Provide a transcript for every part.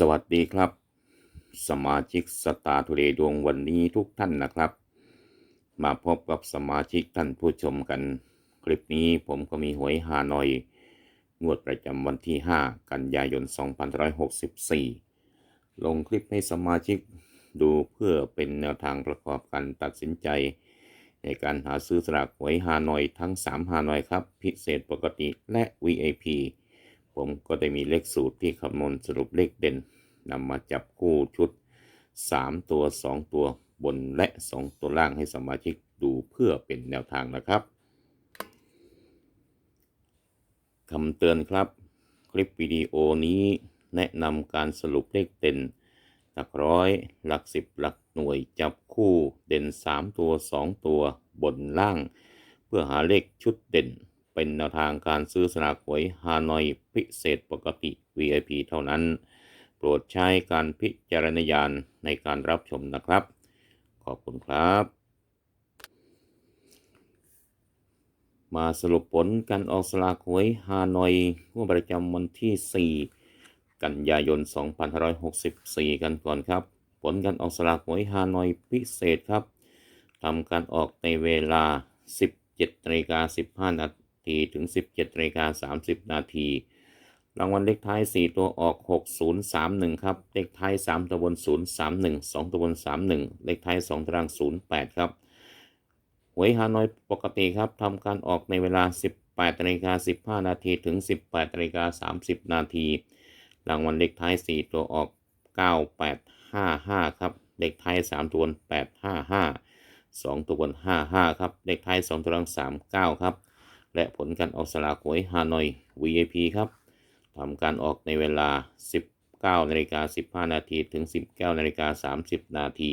สวัสดีครับ สมาชิกสตาร์ทูเดย์ดวงวันนี้ทุกท่านนะครับ มาพบกับสมาชิกท่านผู้ชมกัน คลิปนี้ผมก็มีหวยฮานอย งวดประจำวันที่ 5 กันยายน 2564 ลงคลิปให้สมาชิกดูเพื่อเป็นแนวทางประกอบการตัดสินใจ ในการหาซื้อสลากหวยฮานอยทั้ง 3 ฮานอยครับ พิเศษปกติและ VIP ผมก็ได้มีเลขสูตรที่คำนวณสรุปเลขเด่นนำมาจับคู่ชุด 3 ตัว 2 ตัวบนและ 2 ตัวล่างให้สมาชิกดูเพื่อเป็นแนวทางนะครับคำเตือนครับ คลิปวิดีโอนี้แนะนำการสรุปเลขเด่นหลักร้อยหลักสิบหลักหน่วยจับคู่เด่น 3 ตัว 2 ตัวบนล่าง เพื่อหาเลขชุดเด่น เป็นแนวทางการซื้อสลากหวยฮานอยพิเศษปกติ VIP เท่านั้น โปรดใช้การพิจารณญาณในการรับชมนะครับ ขอบคุณครับ มาสรุปผลการออกสลากหวยฮานอยงวดประจำวันที่ 4 กันยายน 2564 กันก่อนครับ ผลการออกสลากหวยฮานอยพิเศษครับทำการออกในเวลา 17นาฬิกา15นาที ทีถึง 17นาฬิกา30 นาที รางวัลเลขท้าย 4 ตัวออก 6031 ครับ เลขท้าย 3 ตัวบน 031 2 ตัวบน 31 เลขท้าย 2ตาราง 08 ครับ หวยฮานอยปกติครับทำการออกในเวลา 18นาฬิกา15 นาทีถึง 18นาฬิกา30 นาที รางวัลเลขท้าย 4 ตัวออก 9855 ครับ เลขท้าย 3 ตัวบน 855 2 ตัวบน 55 ครับ เลขท้าย 2 ตัวล่าง 39 ครับ และผลการออกสลากหวยฮานอย VIP ครับทำการออกในเวลา 19นาฬิกา15 นาทีถึง 19นาฬิกา30 นาที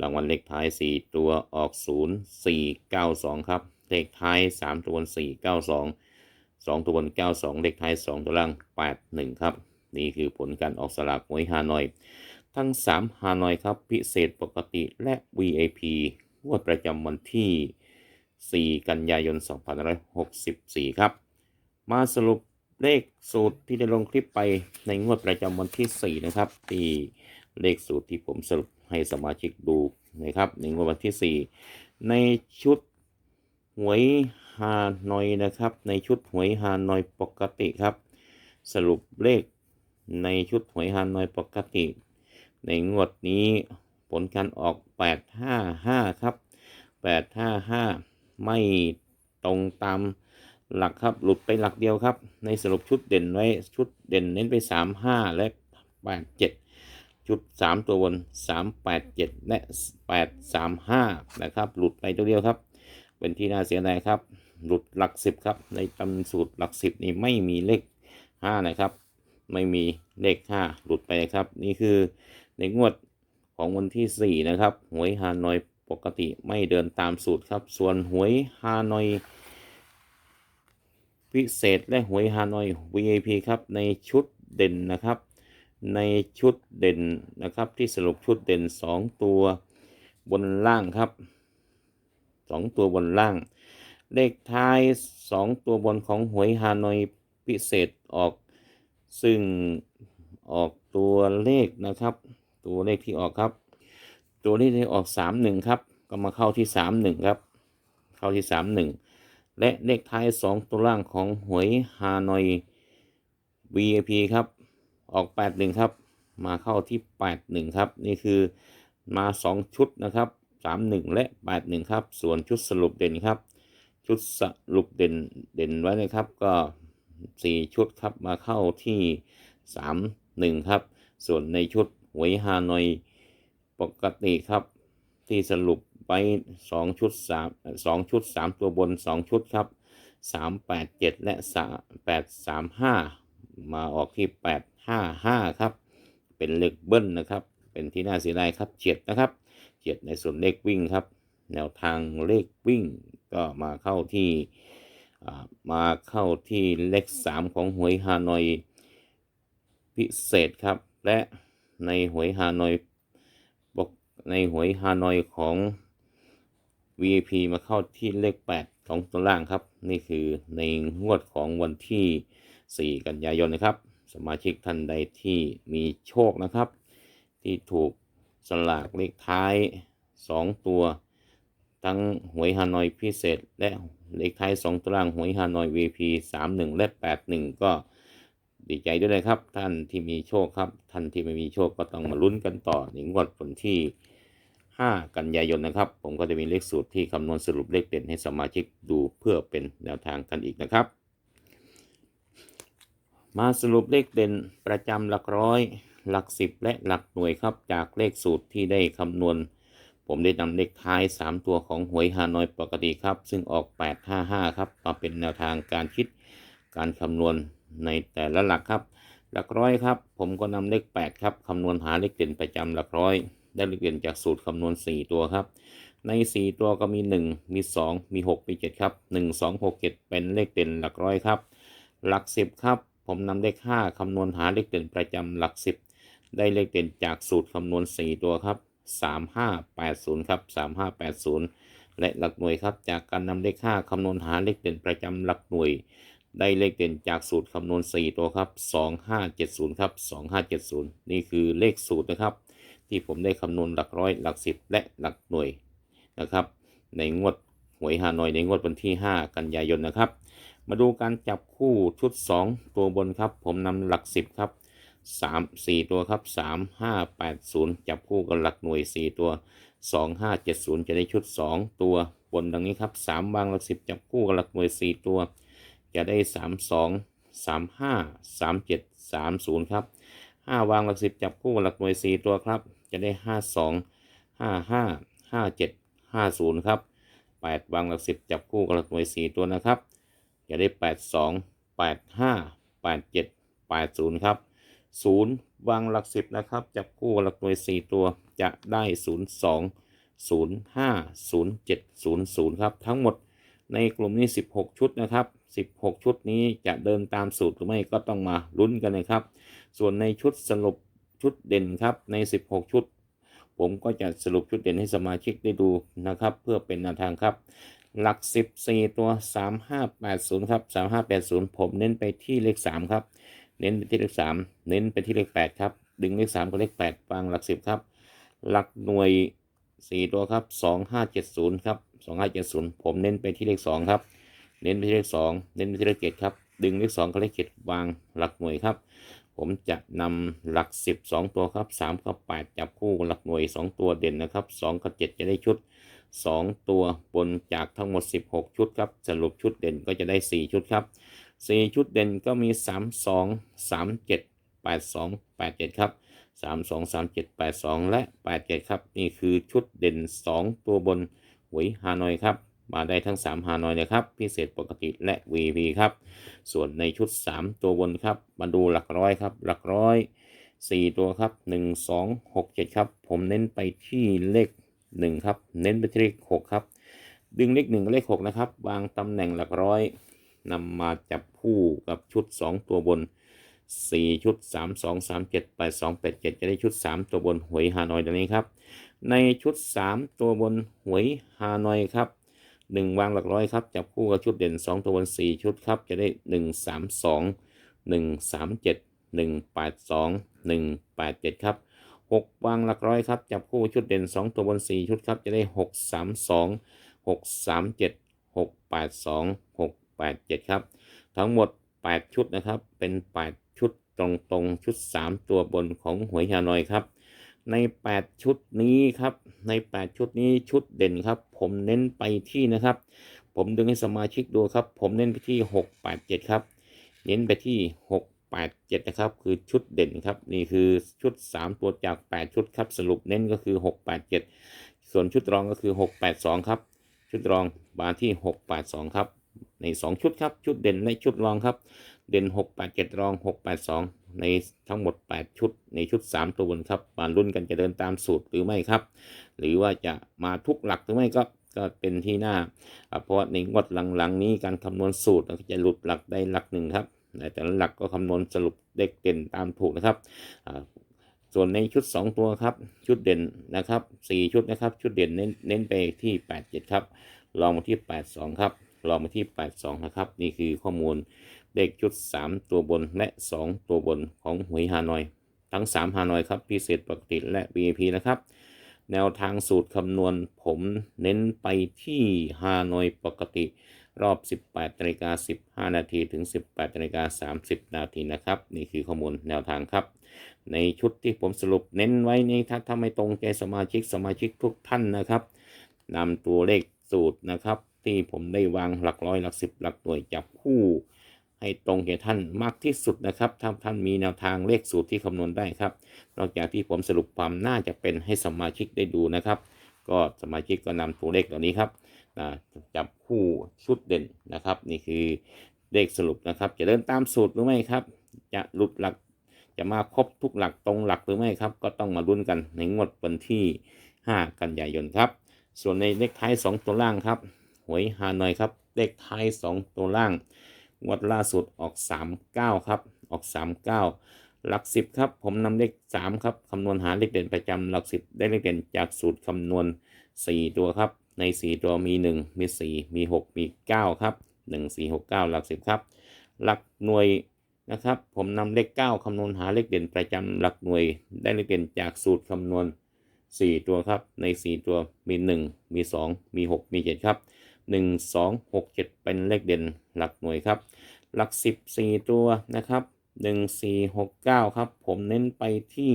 รางวัลเลขท้าย 4 ตัวออก 0 4 9 2 ครับ เลขท้าย 3 ตัวบน4 9 2 2 ตัวบน92 เลขท้าย 2 ตัวล่าง 81 ครับ นี่คือผลการออกสลากหวยฮานอย ทั้ง 3 ฮานอยครับ พิเศษปกติและ VIP งวดประจำวันที่ 4 กันยายน 2564 ครับ มาสรุปเลขสูตรที่ได้ลงคลิปไปในงวดประจำวันที่ 4 นะครับ ที่เลขสูตรที่ผมสรุปให้สมาชิกดูนะครับในงวดวันที่ 4 ในชุดหวยฮานอยนะครับ ในชุดหวยฮานอยปกติครับ สรุปเลขในชุดหวยฮานอยปกติ ในงวดนี้ผลการออก 855 ครับ 855 ไม่ตรงตามหลักครับหลุดไปหลักเดียวครับ ในสรุปชุดเด่นไว้ชุดเด่นเน้นไป 35 และ 87 ชุด 3 ตัวบน 387 และ 835 นะครับ หลุดไปตัวเดียวครับ เป็นที่น่าเสียดายครับ หลุดหลัก 10 ครับ ในตำสูตรหลัก 10 นี่ไม่มีเลข 5 นะครับ ไม่มีเลข 5 หลุดไปครับ นี่คือในงวดของวันที่ 4 นะครับหวยฮานอย ปกติไม่เดินตามสูตรครับ ส่วนหวยฮานอยพิเศษและหวยฮานอย VIP ครับในชุดเด่นนะครับ ในชุดเด่นนะครับที่สรุปชุดเด่น 2 ตัวบนล่างครับ 2 ตัวบนล่าง เลขท้าย 2 ตัวบนของหวยฮานอยพิเศษออก ซึ่งออกตัวเลขนะครับ ตัวเลขที่ออกครับ ตัวเลขที่ออก31ครับ ก็มาเข้าที่31ครับ เข้าที่31และเลขท้าย2ตัวล่างของหวยฮานอย VIP ครับ ออก81ครับ มาเข้าที่81ครับ นี่คือมา2ชุดนะครับ31และ81ครับ ส่วนชุดสรุปเด่นครับ ชุดสรุปเด่นเด่นไว้นะครับก็4ชุดครับมาเข้าที่31ครับ ส่วนในชุดหวยฮานอย ปกติครับ ที่สรุปไป2ชุด3 2ชุด3ตัวบน2ชุดครับ387และ835มาออกที่855ครับ เป็นเลขเบิ้ลนะครับ เป็นที่น่าเสียดายครับเฉียดนะครับเฉียดในส่วนเลขวิ่งครับ แนวทางเลขวิ่งก็มาเข้าที่มาเข้าที่เลข3ของหวยฮานอยพิเศษครับ และในหวยฮานอย ในหวยฮานอยของ VIP มาเข้าที่เลข 8 ของตัวล่างครับ นี่คือในงวดของวันที่ 4 กันยายนนะครับ สมาชิกท่านใดที่มีโชคนะครับ ที่ถูกสลากเลขท้าย 2 ตัว ทั้งหวยฮานอยพิเศษ และเลขท้าย 2 ตารางหวยฮานอย VP 31 และ 81 ก็ดีใจด้วยนะครับ ท่านที่มีโชคครับ ท่านที่ไม่มีโชคก็ต้องมาลุ้นกันต่อในงวดวันที่ 5 กันยายนนะครับ ผมก็จะมีเลขสูตรที่คำนวณสรุปเลขเด่นให้สมาชิกดูเพื่อเป็นแนวทางกันอีกนะครับ มาสรุปเลขเด่นประจำหลักร้อย หลักสิบและหลักหน่วยครับ จากเลขสูตรที่ได้คำนวณ ผมได้นำเลขท้าย 3 ตัวของหวยฮานอยปกติครับ ซึ่งออก 855 ครับมาเป็นแนวทางการคิดการคำนวณในแต่ละหลักครับ หลักร้อยครับ ผมก็นำเลข 8 ครับคำนวณหาเลขเด่นประจำหลักร้อย ได้เลขเด่นจากสูตรคำนวณ 4 ตัวครับ ใน 4 ตัวก็มี 1 มี 2 มี 6 มี 7 ครับ 1 2 6 7 เป็นเลขเด่นหลักร้อยครับ หลัก 10 ครับ ผมนำเลข5คำนวณหาเลขเด่นประจำหลัก 10 ได้เลขเด่นจากสูตรคำนวณ 4 ตัวครับ 3580 ครับ 3580 และหลักหน่วยครับ จากการนำเลข5คำนวณหาเลขเด่นประจำหลักหน่วยได้เลขเด่นจากสูตรคำนวณ 4 ตัวครับ 2570 ครับ 2570 นี่คือเลขสูตรนะครับ ที่ผมได้คำนวณหลักร้อยหลัก10และหลักหน่วยนะครับ ในงวดหวยฮานอยในงวดวันที่ 5 กันยายนนะครับ มาดูการจับคู่ชุด 2 ตัวบนครับ ผมนำหลัก 10 ครับ 3 4 ตัวครับ 3 5 8 0 จับคู่กับหลักหน่วย 4 ตัว 2 5 7 0 จะได้ชุด 2 ตัวบนดังนี้ครับ3วางหลัก 10 จับคู่กับหลักหน่วย 4 ตัว จะได้ 3 2 3 5 3 7 3 0 ครับ 5 วางหลัก 10 จับคู่กับหลักหน่วย 4 ตัวครับ จะได้ 5 2 5 5 5 7 5 0 ครับ 8 วางหลัก 10 จับคู่กับหลักหน่วย 4 ตัวนะครับ จะได้ 8 2 8 5 8 7 8 0 ครับ 0 วางหลัก 10 นะครับ จับคู่กับหลักหน่วย 4 ตัวจะได้ 0 2 0 5 0 7 0 0 ครับ ทั้งหมดในกลุ่มนี้ 16 ชุดนะครับ 16 ชุดนี้จะเดินตามสูตรหรือไม่ก็ต้องมาลุ้นกันนะครับ ส่วนในชุดสรุป ชุดเด่นครับใน 16 ชุด ผมก็จะสรุปชุดเด่นให้สมาชิกได้ดูนะครับ เพื่อเป็นแนวทางครับ หลัก 14 ตัว 3580 ครับ 3580 ผมเน้นไปที่เลข 3 ครับ เน้นไปที่เลข 3 เน้นไปที่เลข 8 ครับ ดึงเลข 3 กับเลข8วางหลัก 10 ครับ หลักหน่วย 4 ตัวครับ 2570 ครับ 2570 ผมเน้นไปที่เลข 2 ครับ เน้นไปที่เลข 2 เน้นไปที่เลข 7 ครับดึงเลข2กับเลข7วางหลักหน่วยครับ ผมจะนำหลัก 10 2 ตัวครับ3กับ8จับคู่หลักหน่วย 2 ตัวเด่นนะครับ 2 กับ 7 จะได้ชุด 2 ตัวบนจากทั้งหมด 16 ชุดครับ สรุปชุดเด่นก็จะได้ 4 ชุดครับ 4 ชุดเด่นก็มี 3 2 3 7 8 2 8 7 ครับ 3 2 3 7 8 2 และ 8 7 ครับ นี่คือชุดเด่น 2 ตัวบนหวยฮานอยครับ มาได้ทั้ง3ฮานอยนะครับ พิเศษปกติและ VP ครับ ส่วนในชุด 3 ตัวบนครับ มาดูหลักร้อยครับ หลักร้อย 4 ตัวครับ 1 2 6 7 ครับ ผมเน้นไปที่เลข 1 ครับ เน้นไปที่เลข 6 ครับ ดึงเลข1กับเลข 6 นะครับ วางตำแหน่งหลักร้อยนำมาจับคู่กับชุด 2 ตัวบน 4 ชุด 3 2 3 7 8 2 8 7 จะได้ชุด 3 ตัวบนหวยฮานอยดังนี้ครับ ในชุด 3 ตัวบนหวยฮานอยครับ 1วางหลักร้อยครับจับคู่กับชุดเด่น2ตัวบน4ชุดครับจะได้1 3 2 1 3 7 1 8 2 1 8 7ครับ6วางหลักร้อยครับจับคู่ชุดเด่น2ตัวบน4ชุดครับจะได้6 3 2 6 3 7 6 8 2 6 8 7ครับทั้งหมด8ชุดนะครับเป็น8ชุดตรงๆชุด3ตัวบนของหวยฮานอยครับ ใน 8 ชุดนี้ครับ ใน 8 ชุดนี้ชุดเด่นครับ ผมเน้นไปที่นะครับ ผมดึงให้สมาชิกดูครับ ผมเน้นไปที่ 6 8 7 ครับ เน้นไปที่ 6 8 7 นะครับ คือชุดเด่นครับ นี่คือชุด 3 ตัวจาก 8 ชุดครับ สรุปเน้นก็คือ 6 8 7 ส่วนชุดรองก็คือ 6 8 2 ครับ ชุดรองมาที่ 6 8 2 ครับ ใน 2 ชุดครับ ชุดเด่นและชุดรองครับ เด่น 6 8 7 รอง 6 8 2 ในทั้งหมด 8 ชุด ในชุด 3 ตัวบนครับมาลุ้นกันจะเดินตามสูตรหรือไม่ครับ หรือว่าจะมาทุกหลักหรือไม่ก็ก็เป็นที่หน้าอ่าเพราะในงวดหลังๆ นี้การคำนวณสูตรจะหลุดหลักได้หลักหนึ่งครับแต่ละหลักก็คำนวณสรุปเด็กเด่นตามถูกนะครับส่วนในชุด 2 ตัวครับ ชุดเด่นนะครับ 4 ชุดนะครับ ชุดเด่นเน้นเน้นไปที่ 8 7 ครับลองมาที่ 8 2 ครับลองมาที่ 8 2 นะครับ นี่คือข้อมูล เลขชุด 3 ตัวบนและ 2 ตัวบนของหวยฮานอย ทั้ง 3 ฮานอยครับ พิเศษปกติและ VIP นะครับ แนวทางสูตรคำนวณผมเน้นไปที่ฮานอยปกติ รอบ 18นาฬิกา15 นาทีถึง 18นาฬิกา30 นาทีนะครับ นี่คือข้อมูลแนวทางครับ ในชุดที่ผมสรุปเน้นไว้นี้ถ้าถ้าไม่ตรงใจสมาชิกสมาชิกทุกท่านนะครับนำตัวเลขสูตรนะครับ ที่ผมได้วางหลักร้อยหลักสิบหลักหน่วยจับคู่ ให้ตรงแก่ท่านมากที่สุดนะครับถ้าท่านมีแนวทางเลขสูตรที่คำนวณได้ครับ นอกจากที่ผมสรุปความน่าจะเป็นให้สมาชิกได้ดูนะครับ ก็สมาชิกก็นำตัวเลขเหล่านี้ครับนะจับคู่ชุดเด่นนะครับ นี่คือเลขสรุปนะครับ จะเดินตามสูตรหรือไม่ครับ จะหลุดหลักจะมาครบทุกหลักตรงหลักหรือไม่ครับ ก็ต้องมาลุ้นกันในงวดวันที่ 5 กันยายนครับ ส่วนในเลขท้าย 2 ตัวล่างครับหวยฮานอยครับเลขท้าย 2 ตัวล่าง งวดล่าสุดออก 39 ครับ ออก 39 หลัก 10 ครับ ผมนำเลข 3 ครับคำนวณหาเลขเด่นประจำหลัก 10 ได้เลขเด่นจากสูตรคำนวณ 4 ตัวครับ ใน 4 ตัวมี 1 มี 4 มี 6 มี 9 ครับ 1 4 6 9 หลัก 10 ครับ หลักหน่วยนะครับ ผมนำเลข 9คำนวณหาเลขเด่นประจำหลักหน่วย ได้เลขเด่นจากสูตรคำนวณ 4 ตัวครับ ใน 4 ตัวมี 1 มี 2 มี 6 มี 7 ครับ 1 2 6 7 เป็นเลขเด่น หลักหน่วยครับ หลัก 14 ตัวนะครับ 1 4 6 9 ครับ ผมเน้นไปที่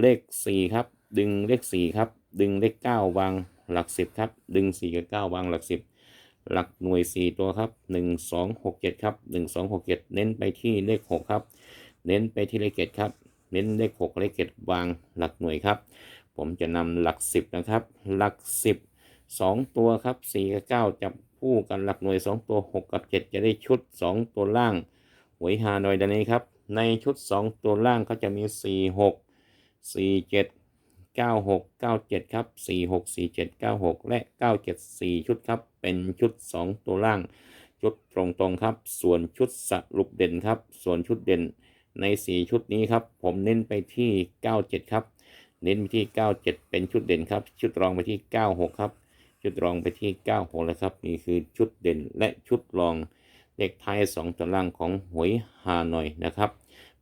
เลข 4 ครับ ดึงเลข 4 ครับ ดึงเลข 9 วางหลัก 10 ครับ ดึง 4 กับ 9 วางหลัก 10หลักหน่วย 4 ตัวครับ 1 2 6 7 ครับ 1 2 6 7 เน้นไปที่เลข 6 ครับ เน้นไปที่เลข7ครับ เน้นเลข 6 เลข7วางหลักหน่วยครับ ผมจะนำหลัก 10 นะครับ หลัก 10 2 ตัวครับ 4 กับ 9 จับ คู่กันหลักหน่วย 2 ตัว 6 กับ 7 จะได้ชุด 2 ตัวล่างหวยฮานอยดันนี้ครับ ในชุด 2 ตัวล่างเขาจะมี 4 6 4 7 9 6 9 7 ครับ 4 6 4 7 9 6 และ 9 7 4 ชุดครับ เป็นชุด 2 ตัวล่าง ชุดตรงๆครับ ส่วนชุดสรุปเด่นครับ ส่วนชุดเด่นใน 4 ชุดนี้ครับ ผมเน้นไปที่ 97 ครับ เน้นไปที่ 97 เป็นชุดเด่นครับ ชุดรองไปที่ 96 ครับ ชุดรองไปที่96เลยครับ นี่คือชุดเด่นและชุดรองเลขท้าย2ตัวล่างของหวยฮานอยนะครับ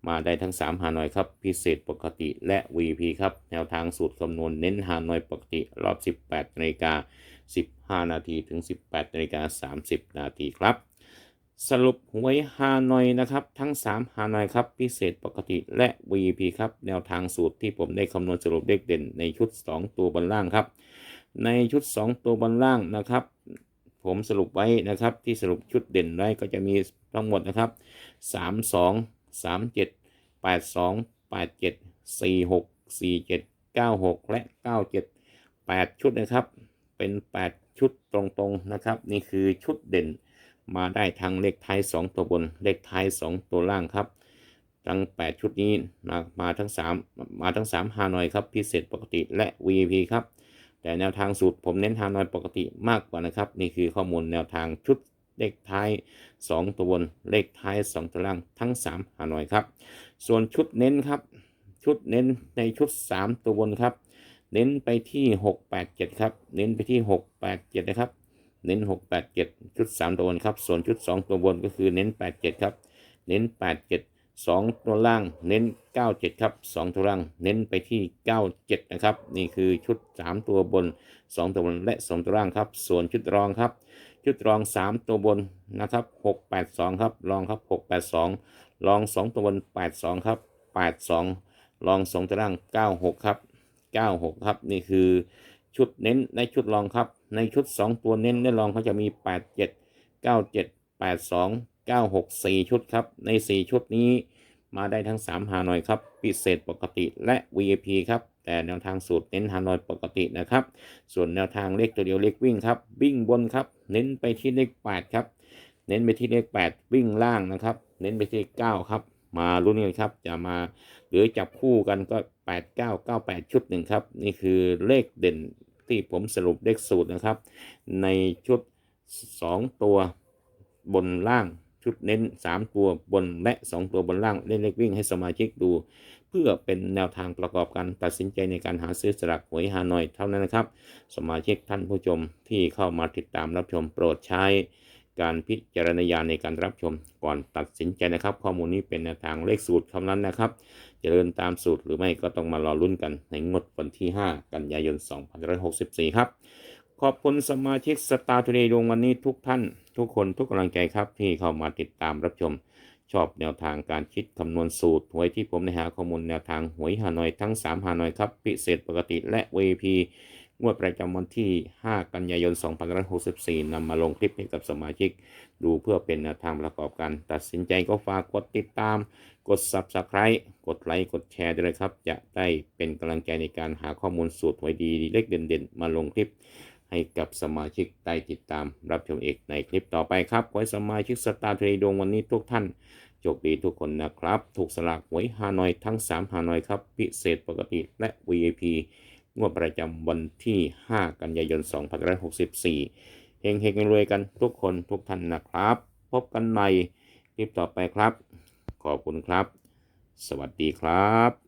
มาได้ทั้ง3ฮานอยครับ พิเศษปกติและ VP ครับ แนวทางสูตรคำนวณเน้นฮานอยปกติรอบ 18นาฬิกา15 นาทีถึง 18นาฬิกา30 นาทีครับ สรุปหวยฮานอยนะครับ ทั้ง3ฮานอยครับ พิเศษปกติและ VP ครับ แนวทางสูตรที่ผมได้คำนวณสรุปเลขเด่นในชุด 2 ตัวบนล่างครับ ในชุด 2 ตัวบนล่างนะครับ ผมสรุปไว้นะครับที่สรุปชุดเด่นไว้ก็จะมีทั้งหมดนะครับ 3 2 3 7 8 2 8 7 4 6 4 7 9 6 และ 9 7 8 ชุดนะครับ เป็น 8 ชุดตรงๆนะครับ นี่คือชุดเด่นมาได้ทั้งเลขท้าย 2 ตัวบน เลขท้าย 2 ตัวล่างครับ ทั้ง 8 ชุดนี้มามาทั้ง 3 มาทั้ง3ฮานอยครับ พิเศษปกติและ VIP ครับ แต่แนวทางสูตรผมเน้นฮางนอยปกติมากกว่านะครับ นี่คือข้อมูลแนวทางชุดเลขท้าย 2 ตัวบนเลขท้าย 2 ตัวล่างทั้ง3ฮานอยครับ ส่วนชุดเน้นครับ ชุดเน้นในชุด 3 ตัวบนครับ เน้นไปที่ 687 ครับ เน้นไปที่ 687 นะครับ เน้น 687 ชุด 3 ตัวบนครับ ส่วนชุด 2 ตัวบนก็คือเน้น 87 ครับ เน้น 87 2 ตัวล่างเน้น 97 ครับ 2 ตัวล่างเน้นไปที่ 97 นะครับ นี่คือชุด 3 ตัวบน 2 ตัวบนและ 2 ตัวล่างครับ ส่วนชุดรองครับ ชุดรอง 3 ตัวบนนะครับ 682 ครับ รองครับ 682 รอง 2 ตัวบน 82 ครับ 82 รอง 2 ตัวล่าง 96 ครับ 96 ครับ นี่คือชุดเน้นในชุดรองครับ ในชุด 2 ตัวเน้นและรองเขาจะมี 87 97 82 96 4 ชุดครับ ใน 4 ชุดนี้มาได้ทั้ง3ฮานอยครับ พิเศษปกติและ VIP ครับ แต่แนวทางสูตรเน้นฮานอยปกตินะครับ ส่วนแนวทางเลขตัวเดียวเลขวิ่งครับ วิ่งบนครับ เน้นไปที่เลข 8 ครับ เน้นไปที่เลข 8 วิ่งล่างนะครับ เน้นไปที่ 9 ครับ มาลุ้นกันครับ จะมาหรือจับคู่กันก็ 8 9 9 8 ชุดหนึ่งครับ นี่คือเลขเด่นที่ผมสรุปเลขสูตรนะครับ ในชุด 2 ตัวบนล่าง ชุดเน้น 3 ตัวบนและ 2 ตัวบนล่างเล่นเลขวิ่งให้สมาชิกดู เพื่อเป็นแนวทางประกอบการตัดสินใจในการหาซื้อสลากหวยฮานอยเท่านั้นนะครับ สมาชิกท่านผู้ชมที่เข้ามาติดตามรับชมโปรดใช้การพิจารณญาณในการรับชมก่อนตัดสินใจนะครับ ข้อมูลนี้เป็นแนวทางเลขสูตรคำนั้นนะครับจะเดินตามสูตรหรือไม่ก็ต้องมารอลุ้นกันในงวดวันที่ 5 กันยายน 2564 ครับ ขอบคุณสมาชิกสตาร์ทูเดย์ดวงวันนี้ทุกท่าน ทุกคนทุกกำลังใจครับที่เข้ามาติดตามรับชม ชอบแนวทางการคิดคำนวณสูตรหวยที่ผมได้หาข้อมูลแนวทางหวยฮานอยทั้ง 3ฮานอยครับ พิเศษปกติและ VP งวดประจำวันที่ 5 กันยายน 2564 นำมาลงคลิปให้กับสมาชิก ดูเพื่อเป็นแนวทางประกอบการตัดสินใจก็ฝากกดติดตาม กด Subscribe กดไลค์ กดแชร์ด้วยครับ จะได้เป็นกำลังใจในการหาข้อมูลสูตรหวยดีเล็กเด่นๆ มาลงคลิป ให้กับสมาชิกได้ติดตามรับชมเอกในคลิปต่อไปครับขอให้สมาชิกสตาร์เทรดงวันนี้ทุกท่านโชคดีทุกคนนะครับ ถูกสลากหวยฮานอยทั้ง 3 ฮานอยครับ พิเศษปกติและ VIP งวดประจำวันที่ 5 กันยายน 2564เฮงเฮงรวยกันทุกคนทุกท่านนะครับ พบกันใหม่คลิปต่อไปครับ ขอบคุณครับ สวัสดีครับ